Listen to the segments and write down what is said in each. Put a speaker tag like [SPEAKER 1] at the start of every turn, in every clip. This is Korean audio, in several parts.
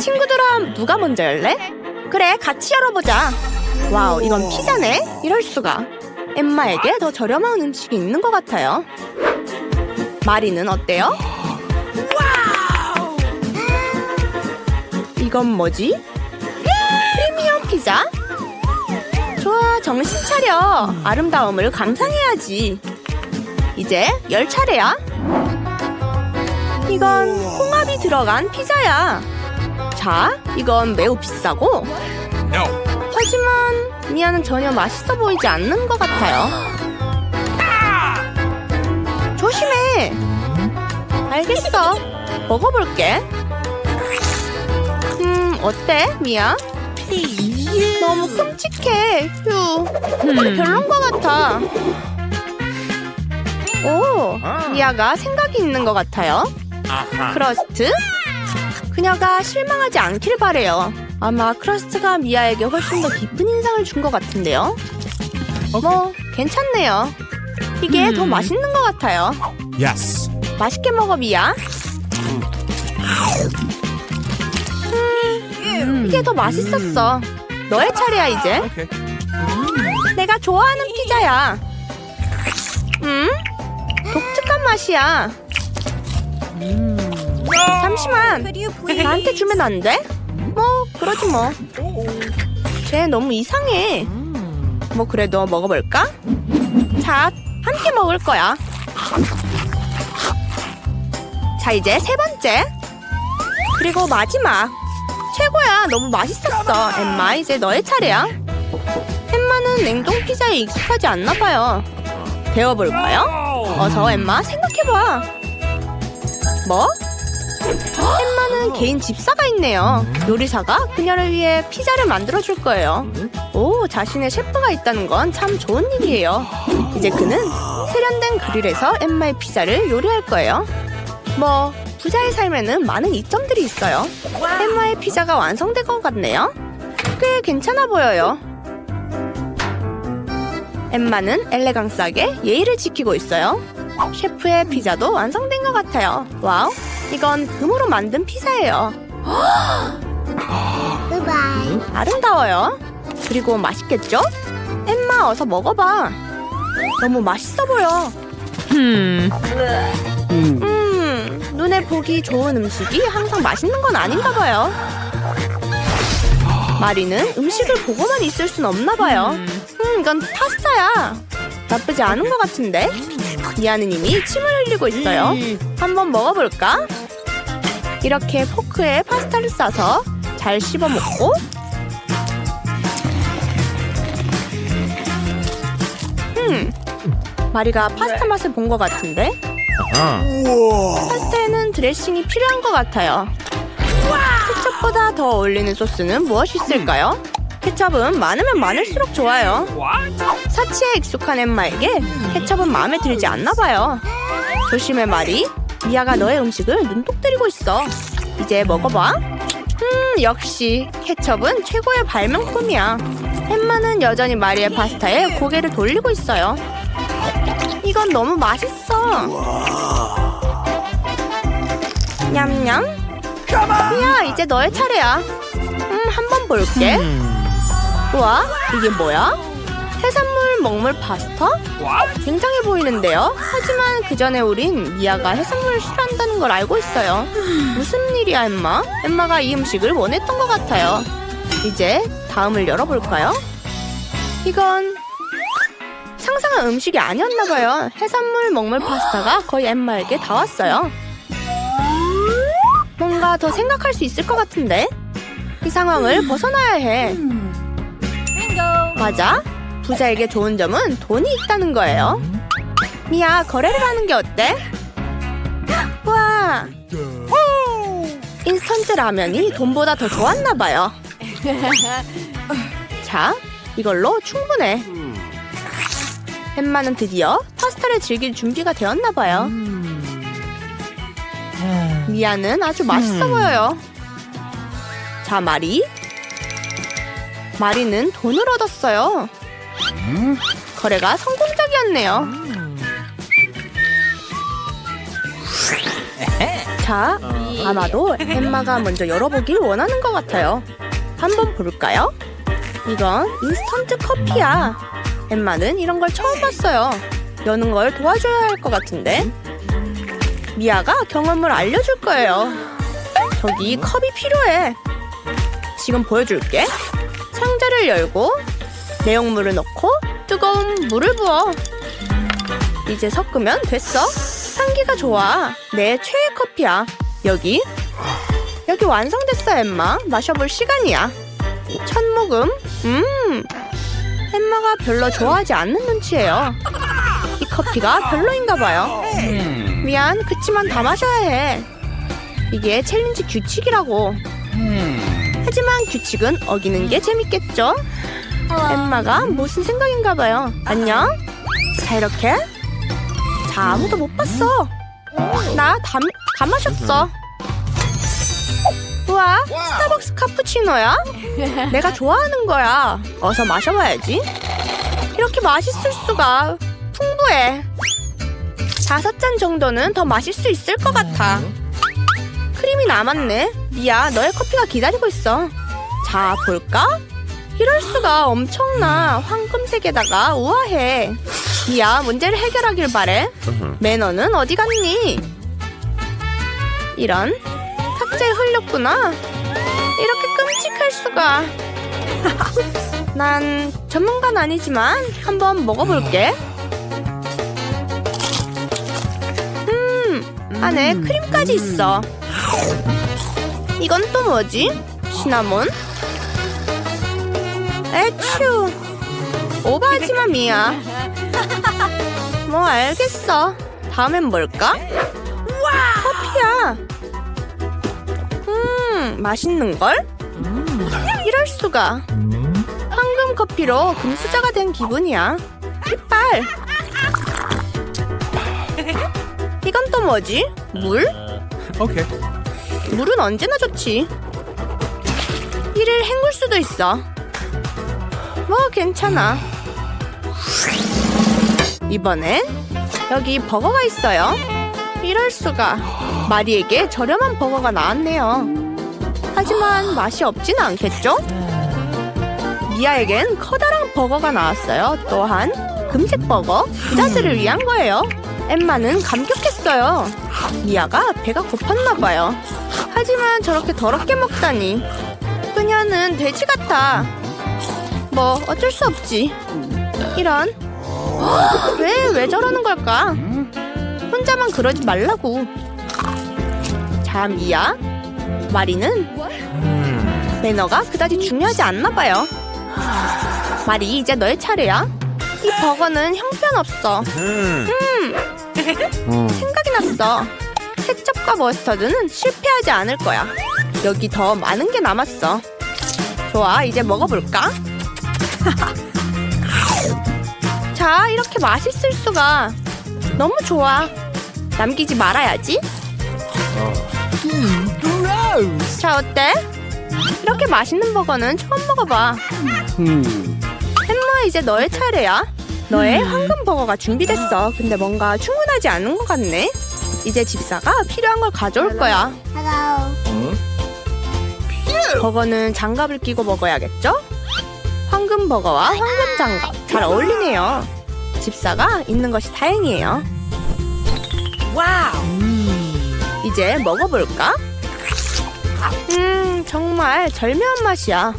[SPEAKER 1] 친구들아, 누가 먼저 열래? 그래, 같이 열어보자. 와우, 이건 피자네? 이럴 수가. 엠마에게 더 저렴한 음식이 있는 것 같아요. 마리는 어때요? 이건 뭐지? 프리미엄 피자? 좋아, 정신 차려. 아름다움을 감상해야지. 이제 열 차례야. 이건 홍합이 들어간 피자야. 자, 이건 매우 비싸고. 하지만 미아는 전혀 맛있어 보이지 않는 것 같아요. 조심해. 알겠어. 먹어볼게. 음, 어때, 미아? 너무 끔찍해. 휴. 별론 것 같아. 오, 미아가 생각이 있는 것 같아요. 크러스트? 그녀가 실망하지 않길 바래요. 아마 크러스트가 미아에게 훨씬 더 깊은 인상을 준 것 같은데요. 뭐 괜찮네요. 이게 더 맛있는 것 같아요.
[SPEAKER 2] Yes.
[SPEAKER 1] 맛있게 먹어 미아. 음, 이게 더 맛있었어. 너의 차례야 이제.
[SPEAKER 2] Okay.
[SPEAKER 1] 내가 좋아하는 피자야. 음? 독특한 맛이야. 잠시만. 나한테 주면 안 돼? 뭐 그러지 뭐. 쟤 너무 이상해. 뭐 그래도 먹어볼까? 자, 함께 먹을 거야. 자, 이제 세 번째. 그리고 마지막. 최고야. 너무 맛있었어. 엠마, 이제 너의 차례야. 엠마는 냉동 피자에 익숙하지 않나 봐요. 배워볼까요? 어서 엠마 생각해봐. 뭐? 엠마는 개인 집사가 있네요. 요리사가 그녀를 위해 피자를 만들어 줄 거예요. 오, 자신의 셰프가 있다는 건 참 좋은 일이에요. 이제 그는 세련된 그릴에서 엠마의 피자를 요리할 거예요. 뭐, 부자의 삶에는 많은 이점들이 있어요. 엠마의 피자가 완성된 것 같네요. 꽤 괜찮아 보여요. 엠마는 엘레강스하게 예의를 지키고 있어요. 셰프의 피자도 완성된 것 같아요. 와우, 이건 금으로 만든 피자예요. 아름다워요. 그리고 맛있겠죠? 엠마 어서 먹어봐. 너무 맛있어 보여. 음, 눈에 보기 좋은 음식이 항상 맛있는 건 아닌가 봐요. 마리는 음식을 보고만 있을 순 없나 봐요. 음, 이건 파스타야. 나쁘지 않은 것 같은데? 이미 침을 흘리고 있어요. 한번 먹어볼까? 이렇게 포크에 파스타를 싸서 잘 씹어 먹고 음, 마리가 파스타 맛을 본 것 같은데? 파스타에는 드레싱이 필요한 것 같아요. 케첩보다 더 어울리는 소스는 무엇이 있을까요? 케첩은 많으면 많을수록 좋아요. 사치에 익숙한 엠마에게 케첩은 마음에 들지 않나 봐요. 조심해 마리. 미아가 너의 음식을 눈독 들이고 있어. 이제 먹어봐. 음 역시 케첩은 최고의 발명품이야. 엠마는 여전히 마리의 파스타에 고개를 돌리고 있어요. 이건 너무 맛있어. 냠냠. 미아 이제 너의 차례야. 음 한번 볼게. 우와 이게 뭐야? 해산물 먹물 파스타? 굉장해 보이는데요. 하지만 그 전에 우린 미아가 해산물을 싫어한다는 걸 알고 있어요. 무슨 일이야, 엠마? 엠마가 이 음식을 원했던 것 같아요. 이제 다음을 열어볼까요? 이건 상상한 음식이 아니었나 봐요. 해산물 먹물 파스타가 거의 엠마에게 다 왔어요. 뭔가 더 생각할 수 있을 것 같은데? 이 상황을 벗어나야 해. 맞아. 부자에게 좋은 점은 돈이 있다는 거예요. 미야, 거래를 하는 게 어때? 와, 인스턴트 라면이 돈보다 더 좋았나 봐요. 자, 이걸로 충분해. 햄마는 드디어 파스타를 즐길 준비가 되었나 봐요. 미아는 아주 맛있어 보여요. 자, 마리. 마리는 돈을 얻었어요. 거래가 성공적이었네요. 자, 아마도 엠마가 먼저 열어보길 원하는 것 같아요. 한번 볼까요? 이건 인스턴트 커피야. 엠마는 이런 걸 처음 봤어요. 여는 걸 도와줘야 할 것 같은데. 미아가 경험을 알려줄 거예요. 저기 컵이 필요해. 지금 보여줄게. 상자를 열고 내용물을 넣고 뜨거운 물을 부어. 이제 섞으면 됐어. 향기가 좋아. 내 최애 커피야. 여기. 여기 완성됐어, 엠마. 마셔볼 시간이야. 첫 모금. 음. 엠마가 별로 좋아하지 않는 눈치예요. 이 커피가 별로인가 봐요. 미안, 그치만 다 마셔야 해. 이게 챌린지 규칙이라고. 하지만 규칙은 어기는 게 재밌겠죠? 엠마가 무슨 생각인가 봐요. 안녕? 자, 이렇게. 자, 아무도 못 봤어. 나 다, 다 마셨어. 우와, 스타벅스 카푸치노야? 내가 좋아하는 거야. 어서 마셔봐야지. 이렇게 맛있을 수가. 풍부해. 다섯 잔 정도는 더 마실 수 있을 것 같아. 크림이 남았네. 미야, 너의 커피가 기다리고 있어. 자, 볼까? 이럴 수가 엄청나. 황금색에다가 우아해. 미야, 문제를 해결하길 바래. 매너는 어디 갔니? 이런 탁자에 흘렸구나. 이렇게 끔찍할 수가. 난 전문가는 아니지만 한번 먹어볼게. 음, 안에 크림까지 있어. 이건 또 뭐지? 시나몬? 에츄. 오바하지마 미야. 뭐 알겠어. 다음엔 뭘까? 커피야. 음, 맛있는 걸? 이럴 수가. 황금 커피로 금수저가 된 기분이야. 이빨. 이건 또 뭐지? 물?
[SPEAKER 2] Okay.
[SPEAKER 1] 물은 언제나 좋지. 이를 헹굴 수도 있어. 뭐 괜찮아. 이번엔 여기 버거가 있어요. 이럴 수가. 마리에게 저렴한 버거가 나왔네요. 하지만 맛이 없진 않겠죠? 미아에겐 커다란 버거가 나왔어요. 또한 금색 버거 부자들을 위한 거예요. 엠마는 감격했어요. 미아가 배가 고팠나 봐요. 하지만 저렇게 더럽게 먹다니. 그녀는 돼지 같아. 뭐 어쩔 수 없지. 이런. 왜, 왜 저러는 걸까? 혼자만 그러지 말라고. 자, 미야. 마리는 매너가 그다지 중요하지 않나 봐요. 마리, 이제 너의 차례야. 이 버거는 형편없어. 생각이 났어. 케첩과 머스터드는 실패하지 않을 거야. 여기 더 많은 게 남았어. 좋아, 이제 먹어볼까? 자, 이렇게 맛있을 수가. 너무 좋아. 남기지 말아야지. 자, 어때? 이렇게 맛있는 버거는 처음 먹어봐. 햄마, 이제 너의 차례야. 너의 황금 버거가 준비됐어. 근데 뭔가 충분하지 않은 것 같네. 이제 집사가 필요한 걸 가져올 거야. 버거는 장갑을 끼고 먹어야겠죠? 황금 버거와 황금 장갑 잘 어울리네요. 집사가 있는 것이 다행이에요. 이제 먹어볼까? 음, 정말 절묘한 맛이야.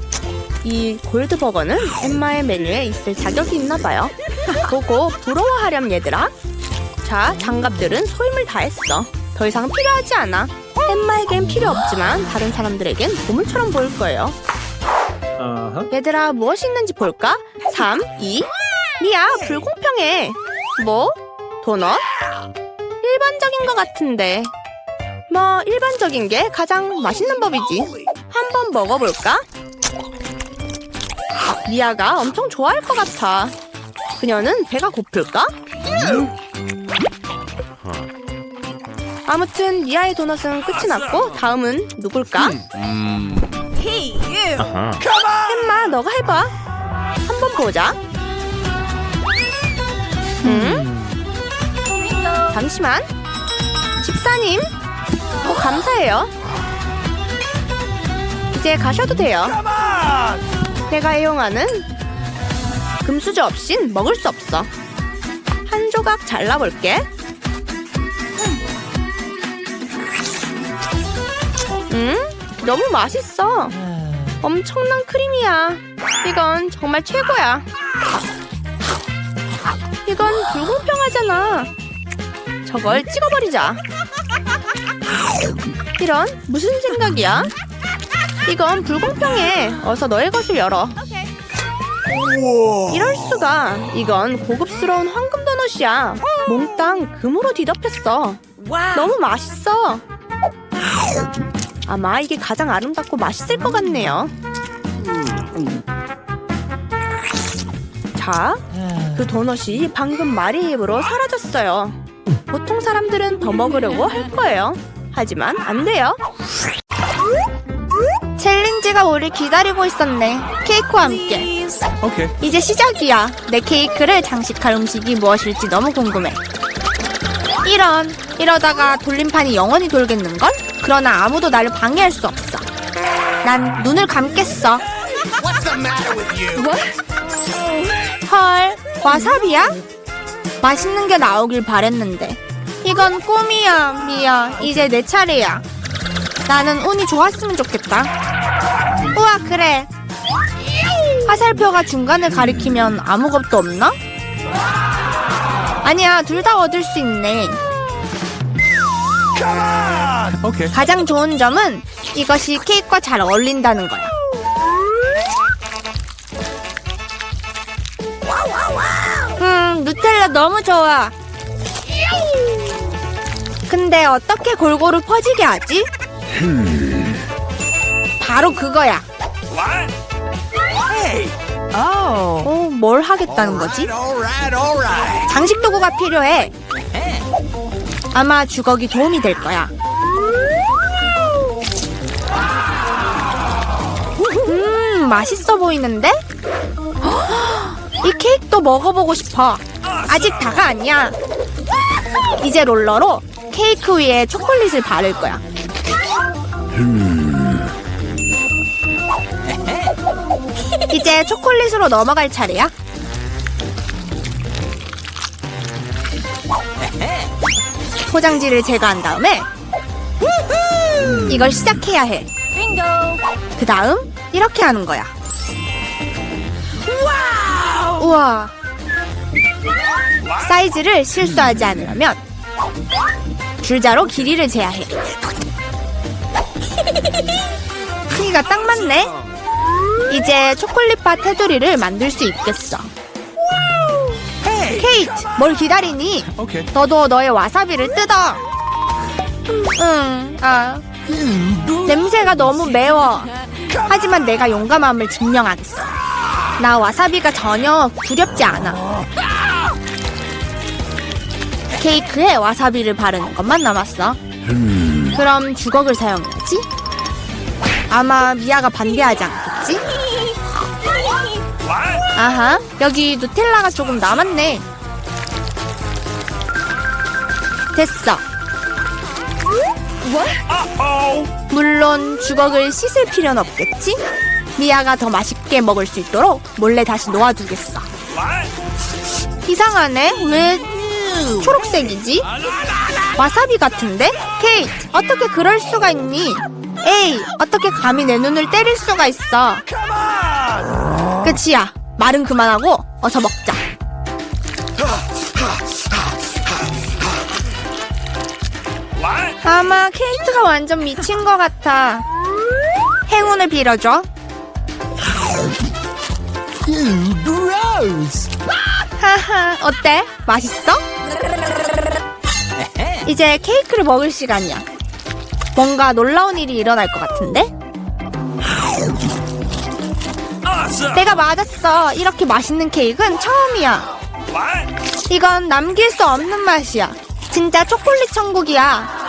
[SPEAKER 1] 이 골드 버거는 엠마의 메뉴에 있을 자격이 있나 봐요. 보고 부러워하렴 얘들아. 자, 장갑들은 소임을 다했어. 더 이상 필요하지 않아. 엠마에겐 필요 없지만 다른 사람들에겐 보물처럼 보일 거예요.
[SPEAKER 2] Uh-huh.
[SPEAKER 1] 얘들아 무엇이 있는지 볼까? 3, 2, 미야 불공평해. 뭐? 도넛? 일반적인 것 같은데. 뭐 일반적인 게 가장 맛있는 법이지. 한번 먹어볼까? 미아가 엄청 좋아할 것 같아. 그녀는 배가 고플까? 아무튼 미아의 도넛은 끝이 났고 다음은 누굴까? 햄마 너가 해봐 한번 보자 음? 잠시만 집사님
[SPEAKER 3] 감사해요. 이제 가셔도 돼요. 내가 애용하는 금수저 없인 먹을 수 없어. 한 조각 잘라볼게. 음, 너무 맛있어. 엄청난 크림이야. 이건 정말 최고야. 이건 불공평하잖아. 저걸 찍어버리자. 이런 무슨 생각이야? 이건 불공평해. 어서 너의 것을 열어. 이럴 수가. 이건 고급스러운 황금 도넛이야. 몽땅 금으로 뒤덮였어. 너무 맛있어. 아마 이게 가장 아름답고 맛있을 것 같네요. 자, 그 도넛이 방금 마리의 입으로 사라졌어요. 보통 사람들은 더 먹으려고 할 거예요. 하지만 안 돼요. 챌린지가 우리 기다리고 있었네. 케이크와 함께.
[SPEAKER 2] Okay.
[SPEAKER 3] 이제 시작이야. 내 케이크를 장식할 음식이 무엇일지 너무 궁금해. 이런 이러다가 돌림판이 영원히 돌겠는걸? 그러나 아무도 나를 방해할 수 없어. 난 눈을 감겠어.
[SPEAKER 4] You?
[SPEAKER 3] 헐, 와사비야? 맛있는 게 나오길 바랬는데. 이건 꿈이야, 미야. 이제 내 차례야. 나는 운이 좋았으면 좋겠다. 우와, 그래. 화살표가 중간을 가리키면 아무것도 없나? 아니야, 둘 다 얻을 수 있네.
[SPEAKER 2] Okay.
[SPEAKER 3] 가장 좋은 점은 이것이 케이크와 잘 어울린다는 거야. 음, 누텔라 너무 좋아. 근데 어떻게 골고루 퍼지게 하지? 바로 그거야. 어, 뭘 하겠다는 거지?
[SPEAKER 4] Alright, alright.
[SPEAKER 3] 장식 도구가 필요해. 아마 주걱이 도움이 될 거야. 음, 맛있어 보이는데? 이 케이크도 먹어보고 싶어. 아직 다가 아니야. 이제 롤러로 케이크 위에 초콜릿을 바를 거야. 이제 초콜릿으로 넘어갈 차례야. 포장지를 제거한 다음에 이걸 시작해야 해. 그 다음 이렇게 하는 거야. 우와. 사이즈를 실수하지 않으려면 줄자로 길이를 재야 해. 크기가 딱 맞네. 이제 초콜릿바 테두리를 만들 수 있겠어. 케이트, 뭘 기다리니?
[SPEAKER 2] Okay.
[SPEAKER 3] 너도 너의 와사비를 뜯어. 응, 아. 냄새가 너무 매워. 하지만 내가 용감함을 증명하겠어. 나 와사비가 전혀 두렵지 않아. 케이크에 와사비를 바르는 것만 남았어. 그럼 주걱을 사용해야지. 아마 미아가 반대하지 않겠지? 아하, 여기 누텔라가 조금 남았네. 됐어. 물론 주걱을 씻을 필요는 없겠지? 미아가 더 맛있게 먹을 수 있도록 몰래 다시 놓아두겠어. 이상하네. 왜 초록색이지? 와사비 같은데? 케이트, 어떻게 그럴 수가 있니? 에이, 어떻게 감히 내 눈을 때릴 수가 있어? 끝이야. 말은 그만하고 어서 먹자. 아마 케이트가 완전 미친 것 같아. 행운을 빌어줘. 하하, 어때? 맛있어? 이제 케이크를 먹을 시간이야. 뭔가 놀라운 일이 일어날 것 같은데? 맞았어. 내가 맞았어. 이렇게 맛있는 케이크는 처음이야. 이건 남길 수 없는 맛이야. 진짜 초콜릿 천국이야.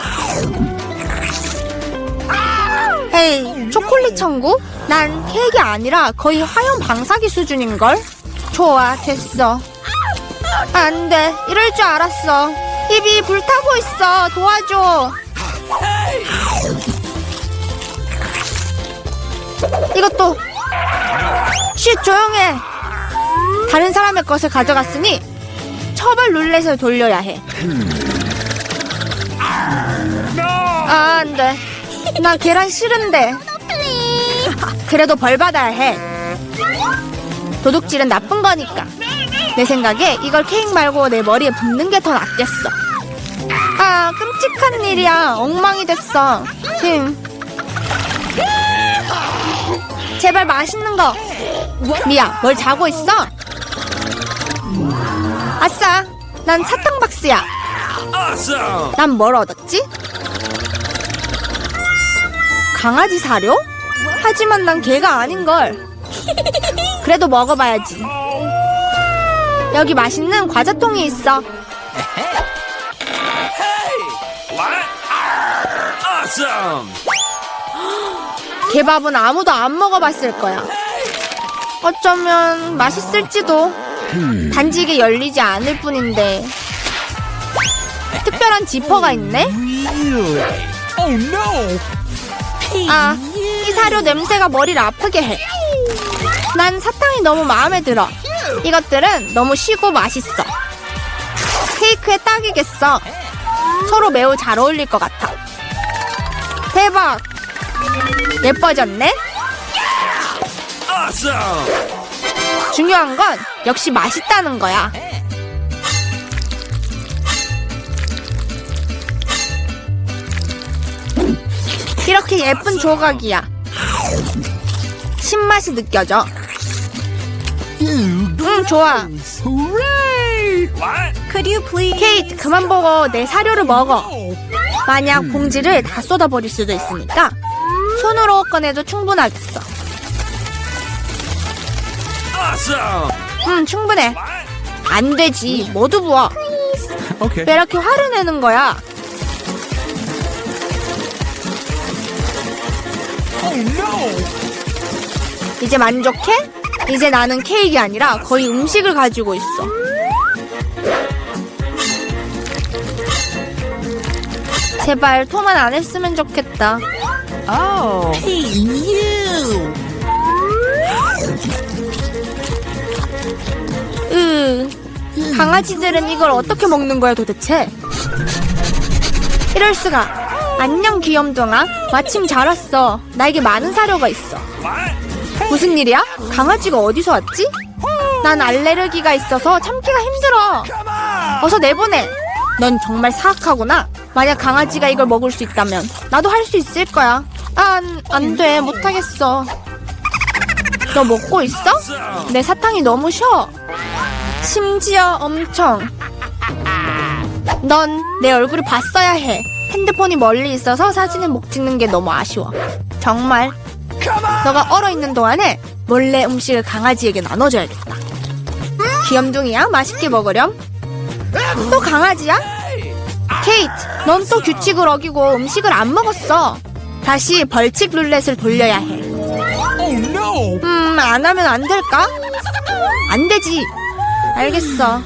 [SPEAKER 3] 에이, 초콜릿 천국? 난 케이크 아니라 거의 화염 방사기 수준인걸? 좋아, 됐어. 안 돼, 이럴 줄 알았어. 입이 불타고 있어, 도와줘. 이것도 쉿 조용해 다른 사람의 것을 가져갔으니 처벌 룰렛을 돌려야 해 아, 안 돼. 나 계란 싫은데. 그래도 벌 받아야 해. 도둑질은 나쁜 거니까. 내 생각에 이걸 케이크 말고 내 머리에 붓는 게 더 낫겠어. 아, 끔찍한 일이야. 엉망이 됐어. 흠. 제발 맛있는 거. 미야, 뭘 자고 있어? 아싸, 난 사탕 박스야. 난 뭘 얻었지? 강아지 사료? 하지만 난 개가 아닌걸. 그래도 먹어봐야지. 여기 맛있는 과자통이 있어.
[SPEAKER 4] Awesome!
[SPEAKER 3] 개밥은 아무도 안 먹어봤을 거야. 어쩌면 맛있을지도. 단지 이게 열리지 않을 뿐인데. 특별한 지퍼가 있네?
[SPEAKER 4] Oh!
[SPEAKER 3] 아, 이 사료 냄새가 머리를 아프게 해. 난 사탕이 너무 마음에 들어. 이것들은 너무 쉬고 맛있어. 케이크에 딱이겠어. 서로 매우 잘 어울릴 것 같아. 대박! 예뻐졌네? 중요한 건 역시 맛있다는 거야. 이렇게 예쁜 조각이야. 신맛이 느껴져. 응, 좋아. 케이트, 그만 보고 내 사료를 먹어. 만약 봉지를 다 쏟아버릴 수도 있으니까 손으로 꺼내도 충분하겠어. 음, 충분해. 안 되지. 모두 부어.
[SPEAKER 2] Okay.
[SPEAKER 3] 왜 이렇게 화를 내는 거야?
[SPEAKER 4] Oh!
[SPEAKER 3] 이제 만족해? 이제 나는 케이크가 아니라 거의 음식을 가지고 있어. 제발 토만 안 했으면 좋겠다.
[SPEAKER 4] Hey, you!
[SPEAKER 3] 으, 강아지들은 이걸 어떻게 먹는 거야 도대체? 이럴 수가. 안녕 귀염둥아. 마침 잘 왔어. 나에게 많은 사료가 있어. 무슨 일이야? 강아지가 어디서 왔지? 난 알레르기가 있어서 참기가 힘들어. 어서 내보내. 넌 정말 사악하구나. 만약 강아지가 이걸 먹을 수 있다면 나도 할 수 있을 거야. 안, 안 돼. 못하겠어. 너 먹고 있어? 내 사탕이 너무 쉬어. 심지어 엄청. 넌 내 얼굴을 봤어야 해. 핸드폰이 멀리 있어서 사진을 못 찍는 게 너무 아쉬워. 정말. 너가 얼어 있는 동안에 몰래 음식을 강아지에게 나눠줘야겠다. 귀염둥이야? 맛있게 먹으렴? 또 강아지야? 케이트, 넌 또 규칙을 어기고 음식을 안 먹었어. 다시 벌칙 룰렛을 돌려야 해.
[SPEAKER 4] Oh!
[SPEAKER 3] 음, 안 하면 안 될까? 안 되지. 알겠어.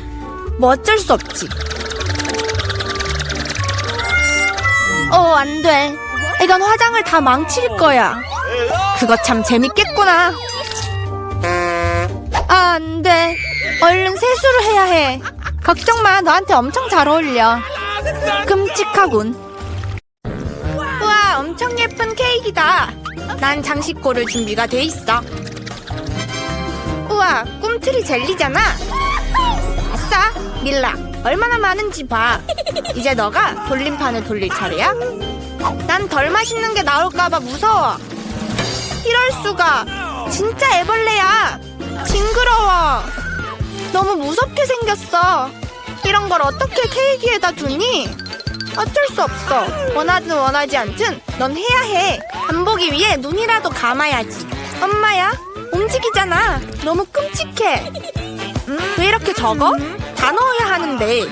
[SPEAKER 3] 뭐 어쩔 수 없지. 어, 안 돼. 이건 화장을 다 망칠 거야. 그거 참 재밌겠구나. 아, 안 돼. 얼른 세수를 해야 해. 걱정 마. 너한테 엄청 잘 어울려. 끔찍하군. 우와, 엄청 예쁜 케이크다. 난 장식고를 준비가 돼 있어. 우와, 꿈틀이 젤리잖아. 아싸, 밀라. 얼마나 많은지 봐. 이제 너가 돌림판을 돌릴 차례야. 난 덜 맛있는 게 나올까봐 무서워. 이럴 수가. 진짜 애벌레야. 징그러워. 너무 무섭게 생겼어. 이런 걸 어떻게 케이크에다 두니? 어쩔 수 없어. 원하든 원하지 않든 넌 해야 해. 안 보기 위해 눈이라도 감아야지. 엄마야, 움직이잖아. 너무 끔찍해. 음, 왜 이렇게 적어? 다 넣어야 하는데.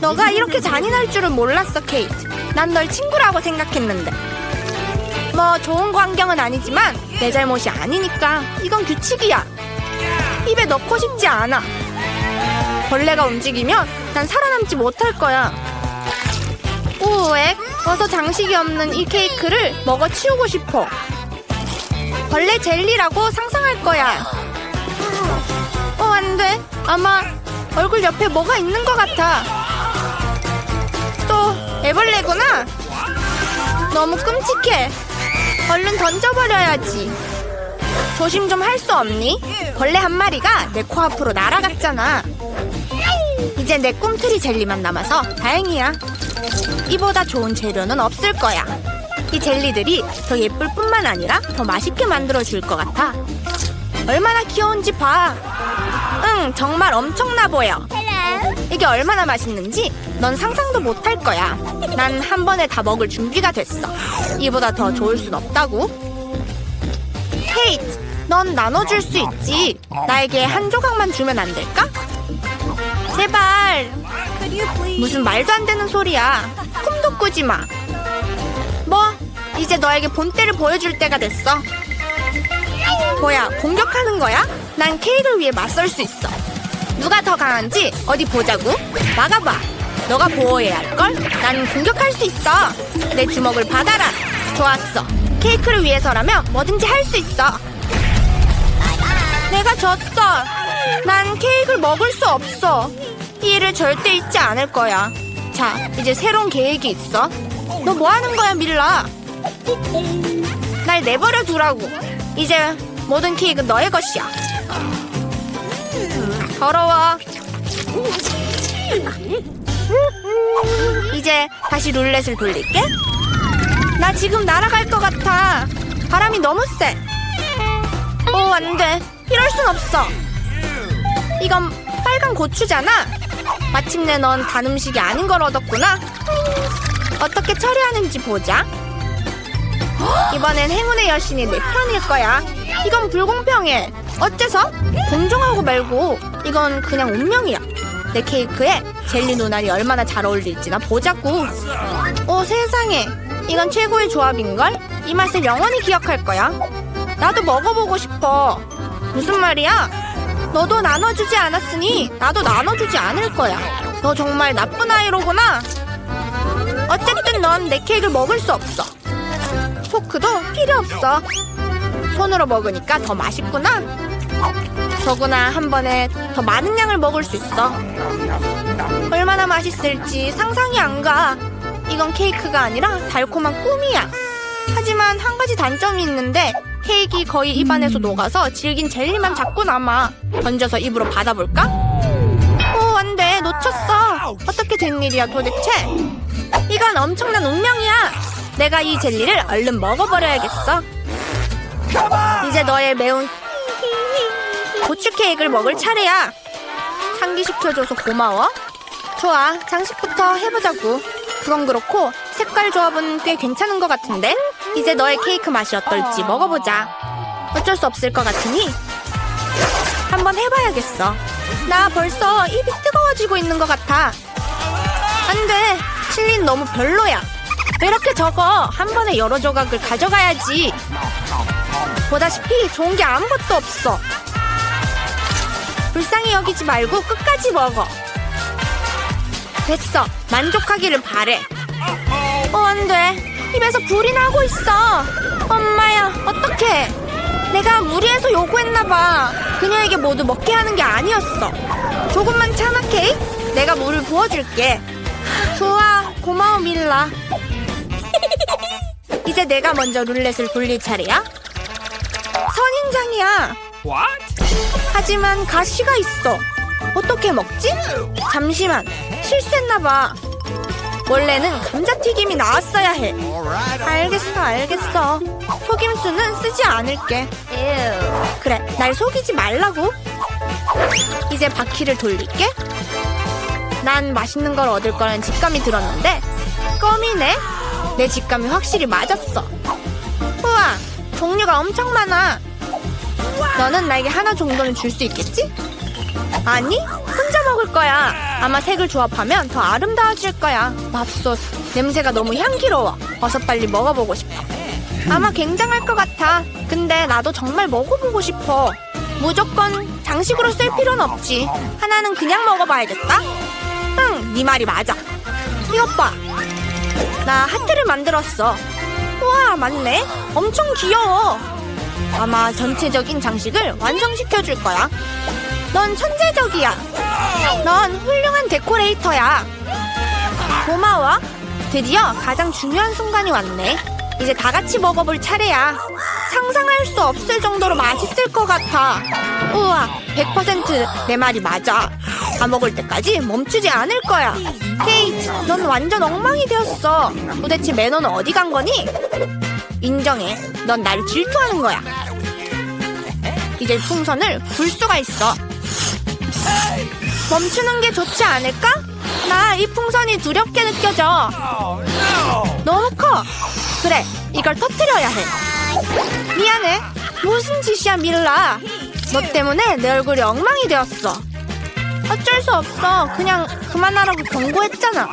[SPEAKER 3] 너가 이렇게 잔인할 줄은 몰랐어, 케이트. 난 널 친구라고 생각했는데. 뭐 좋은 광경은 아니지만 내 잘못이 아니니까 이건 규칙이야. 입에 넣고 싶지 않아. 벌레가 움직이면 난 살아남지 못할 거야. 우엑, 어서 장식이 없는 이 케이크를 먹어 치우고 싶어. 벌레 젤리라고 상상할 거야. 어, 안 돼. 아마 얼굴 옆에 뭐가 있는 것 같아. 또 애벌레구나. 너무 끔찍해. 얼른 던져버려야지. 조심 좀 할 수 없니? 벌레 한 마리가 내 코 앞으로 날아갔잖아. 이제 내 꿈틀이 젤리만 남아서 다행이야. 이보다 좋은 재료는 없을 거야. 이 젤리들이 더 예쁠 뿐만 아니라 더 맛있게 만들어 줄 것 같아. 얼마나 귀여운지 봐. 응, 정말 엄청나 보여. 이게 얼마나 맛있는지 넌 상상도 못할 거야. 난 한 번에 다 먹을 준비가 됐어. 이보다 더 좋을 순 없다고. 케이트, 넌 나눠줄 수 있지. 나에게 한 조각만 주면 안 될까? 제발. 무슨 말도 안 되는 소리야. 꿈도 꾸지 마. 뭐, 이제 너에게 본때를 보여줄 때가 됐어. 뭐야, 공격하는 거야? 난 케이크를 위해 맞설 수 있어. 누가 더 강한지 어디 보자고. 막아봐. 너가 보호해야 할걸? 난 공격할 수 있어. 내 주먹을 받아라. 좋았어. 케이크를 위해서라면 뭐든지 할 수 있어. 내가 졌어. 난 케이크를 먹을 수 없어. 이 일을 절대 잊지 않을 거야. 자, 이제 새로운 계획이 있어. 너 뭐 하는 거야, 밀라? 날 내버려 두라고. 이제 모든 케이크는 너의 것이야. 더러워. 이제 다시 룰렛을 돌릴게. 나 지금 날아갈 것 같아. 바람이 너무 세. 오, 안 돼. 이럴 순 없어. 이건 빨간 고추잖아. 마침내 넌 단 음식이 아닌 걸 얻었구나. 어떻게 처리하는지 보자. 이번엔 행운의 여신이 내 편일 거야. 이건 불공평해. 어째서? 공정하고 말고 이건 그냥 운명이야. 내 케이크에 젤리 눈알이 얼마나 잘 어울릴지나 보자고. 오 세상에. 이건 최고의 조합인걸? 이 맛을 영원히 기억할 거야. 나도 먹어보고 싶어. 무슨 말이야? 너도 나눠주지 않았으니 나도 나눠주지 않을 거야. 너 정말 나쁜 아이로구나. 어쨌든 넌 내 케이크를 먹을 수 없어. 포크도 필요 없어. 손으로 먹으니까 더 맛있구나. 더구나 한 번에 더 많은 양을 먹을 수 있어. 얼마나 맛있을지 상상이 안 가. 이건 케이크가 아니라 달콤한 꿈이야. 하지만 한 가지 단점이 있는데 케이크 거의 입안에서 녹아서 질긴 젤리만 자꾸 남아. 던져서 입으로 받아볼까? 오, 안 돼. 놓쳤어. 어떻게 된 일이야 도대체? 이건 엄청난 운명이야. 내가 이 젤리를 얼른 먹어버려야겠어. 이제 너의 매운 고추 케이크를 먹을 차례야. 상기시켜줘서 고마워. 좋아, 장식부터 해보자고. 그건 그렇고 색깔 조합은 꽤 괜찮은 것 같은데? 이제 너의 케이크 맛이 어떨지 먹어보자. 어쩔 수 없을 것 같으니 한번 해봐야겠어. 나 벌써 입이 뜨거워지고 있는 것 같아. 안 돼. 칠린 너무 별로야. 왜 이렇게 적어? 한 번에 여러 조각을 가져가야지. 보다시피 좋은 게 아무것도 없어. 불쌍히 여기지 말고 끝까지 먹어. 됐어. 만족하기를 바래. 어, 안 돼. 입에서 불이 나고 있어. 엄마야, 어떡해. 내가 무리해서 요구했나 봐. 그녀에게 모두 먹게 하는 게 아니었어. 조금만 참아, 케이. 내가 물을 부어줄게. 좋아, 고마워, 밀라. 이제 내가 먼저 룰렛을 돌릴 차례야. 선인장이야.
[SPEAKER 2] What?
[SPEAKER 3] 하지만 가시가 있어. 어떻게 먹지? 잠시만. 실수했나봐. 원래는 감자튀김이 나왔어야 해. 알겠어, 알겠어. 속임수는 쓰지 않을게. 그래, 날 속이지 말라고. 이제 바퀴를 돌릴게. 난 맛있는 걸 얻을 거라는 직감이 들었는데 껌이네. 내 직감이 확실히 맞았어. 우와, 종류가 엄청 많아. 너는 나에게 하나 정도는 줄 수 있겠지? 아니, 먹을 거야. 아마 색을 조합하면 더 아름다워질 거야. 맙소사, 냄새가 너무 향기로워. 어서 빨리 먹어보고 싶어. 아마 굉장할 것 같아. 근데 나도 정말 먹어보고 싶어. 무조건 장식으로 쓸 필요는 없지. 하나는 그냥 먹어봐야겠다. 응, 네 말이 맞아. 이것 봐. 나 하트를 만들었어. 우와, 맞네. 엄청 귀여워. 아마 전체적인 장식을 완성시켜 줄 거야. 넌 천재적이야. 넌 훌륭한 데코레이터야. 고마워. 드디어 가장 중요한 순간이 왔네. 이제 다 같이 먹어볼 차례야. 상상할 수 없을 정도로 맛있을 것 같아. 우와, 100%내 말이 맞아. 다 먹을 때까지 멈추지 않을 거야. 케이트, 넌 완전 엉망이 되었어. 도대체 매너는 어디 간 거니? 인정해. 넌 나를 질투하는 거야. 이제 풍선을 불 수가 있어. 멈추는 게 좋지 않을까? 나 이 풍선이 두렵게 느껴져. 너무 커. 그래, 이걸 터뜨려야 해. 미안해. 무슨 짓이야, 밀라. 너 때문에 내 얼굴이 엉망이 되었어. 어쩔 수 없어. 그냥 그만하라고 경고했잖아.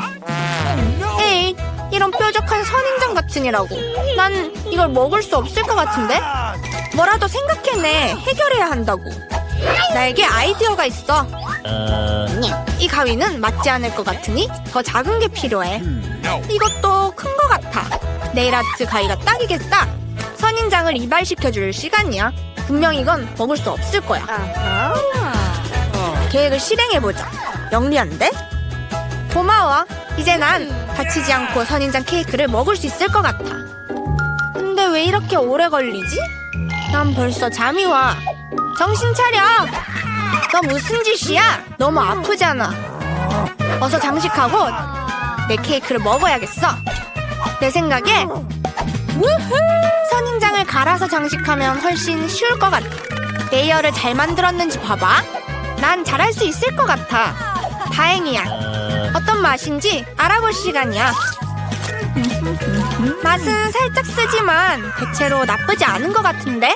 [SPEAKER 3] 에이, 이런 뾰족한 선인장 같으니라고. 난 이걸 먹을 수 없을 것 같은데? 뭐라도 생각해내. 해결해야 한다고. 나에게 아이디어가 있어. 이 가위는 맞지 않을 것 같으니 더 작은 게 필요해. 이것도 큰 것 같아. 네일 아트 가위가 딱이겠다. 선인장을 이발시켜 줄 시간이야. 분명 이건 먹을 수 없을 거야. 계획을 실행해 보자. 영리한데? 고마워. 이제 난 다치지 않고 선인장 케이크를 먹을 수 있을 것 같아. 근데 왜 이렇게 오래 걸리지? 난 벌써 잠이 와. 정신 차려! 너 무슨 짓이야? 너무 아프잖아. 어서 장식하고 내 케이크를 먹어야겠어. 내 생각에 선인장을 갈아서 장식하면 훨씬 쉬울 것 같아. 레이어를 잘 만들었는지 봐봐. 난 잘할 수 있을 것 같아. 다행이야. 어떤 맛인지 알아볼 시간이야. 맛은 살짝 쓰지만 대체로 나쁘지 않은 것 같은데?